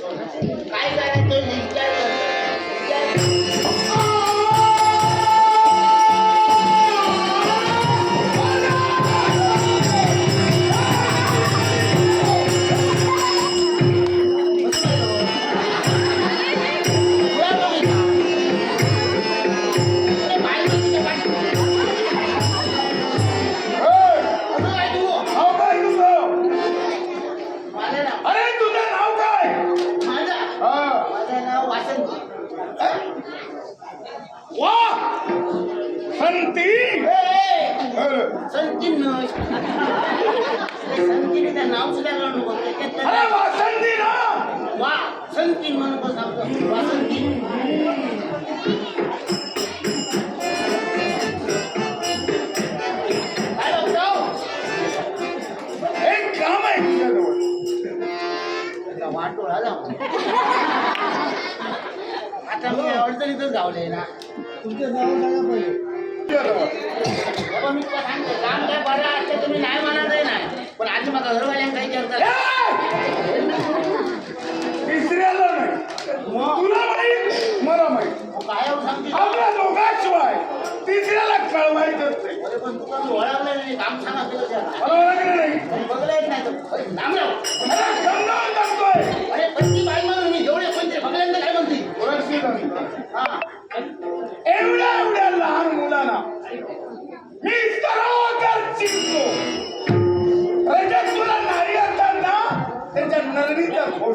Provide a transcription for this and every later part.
काय करायचं संती अरे संतीन संतीने नाव सुद्धा काढू नको त्याच्यात अरे वासंती ना! वा संतीन म्हणून तो सांगतो वासंती आता मी अडचणीतच गावले ना. तुझं नाव सांगा पहिले तुझ्याजवळ बाबा मी तुला सांगतो काम काय बरं तुम्ही नाही म्हणतही नाही पण आधी मला घरवाल्यांना काही विचारतात तिसऱ्याला तुला माहीत मला माहीत काय सांगते आपल्या दोघांशिवाय तिसऱ्याला कळवायचंच नाही अरे पण तुला ओळखलं नाही काम सांगा मला लागलं नाही बघलं येत नाही समजावून सांगतोय अरे पण ती बाई म्हणून मी जेवढे पण बघल्यानंतर काय म्हणते ओळखशील मी तरावर शिकतो रजत तुला नाही असताना त्याच्या नरडीचा फोड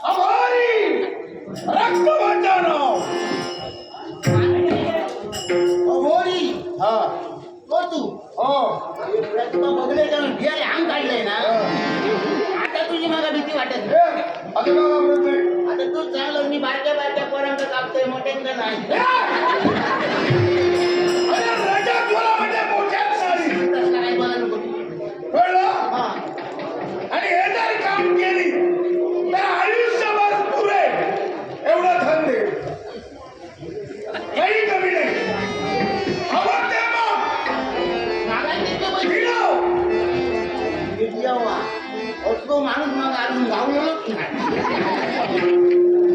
हमारी रक्त वाचानो अघोरी हा तो तू हो बघले का? मी बियाणे अंग काढलंय ना आता तुझी मला भीती वाटत नाही. बोलतोय आता तू चांगलं मी बारक्या बारक्या पोरांचं कापतोय मोठ्यांचं नाही.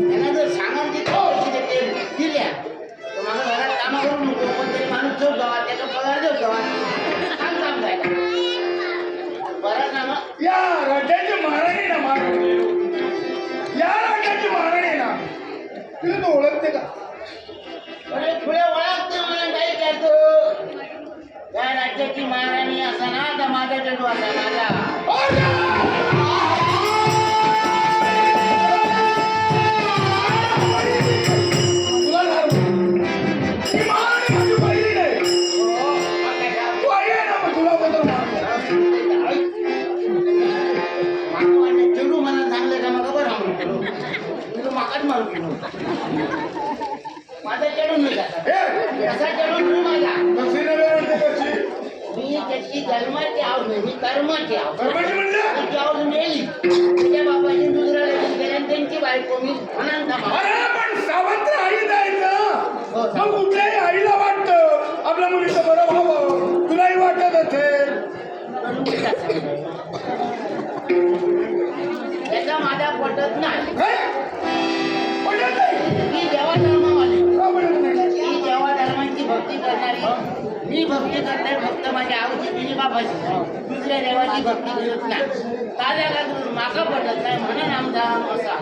त्यांना जर सांगाल दिल्या. तर मला घरात करून नको पण तरी माणूस जो गावा त्याचा पगार देऊ जावा सांग काम जायला बरं ना या राज्याची महाराणी ना महाराणी या राज्याची महाराणी ना. तुला ओळखते का? तुला माकाच मारू गेलो माझा हे! असा चेंडू नाही माझा. मी त्याची जन्माची आव नाही मी कर्माची आव. कर्माची म्हणजे? त्याची आव मेली. त्याच्या बापाची दुसऱ्या लगीन केलं आणि त्यांची बायको मी पण सावत्र आई जायचं मग कुठल्याही आईला वाटतं? आपल्या मुलीचं बरं व्हावं. तुलाही वाटत असेल? त्याचा माझा पटत नाही. भक्ती करणे फक्त माझ्या आवडीची बाबाची दुसऱ्या देवाची भक्ती करत नाही. ताज्या गाजून मागं पडत नाही. म्हणून आमचा असा.